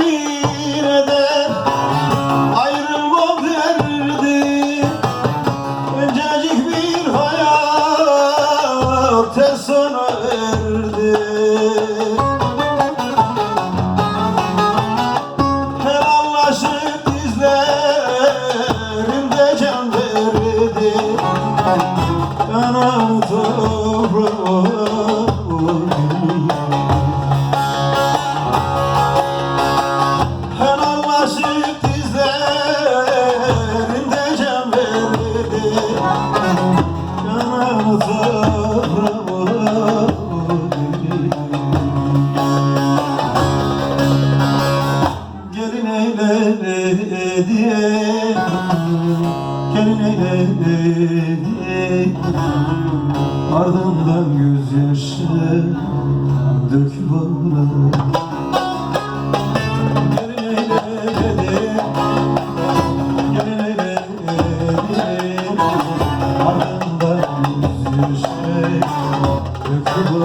வீரதே Ardından gözyaşı dök bana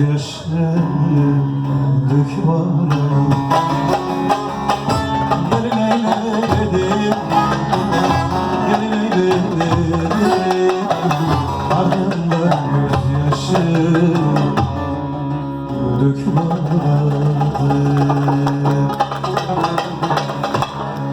Ardından gözyaşı dök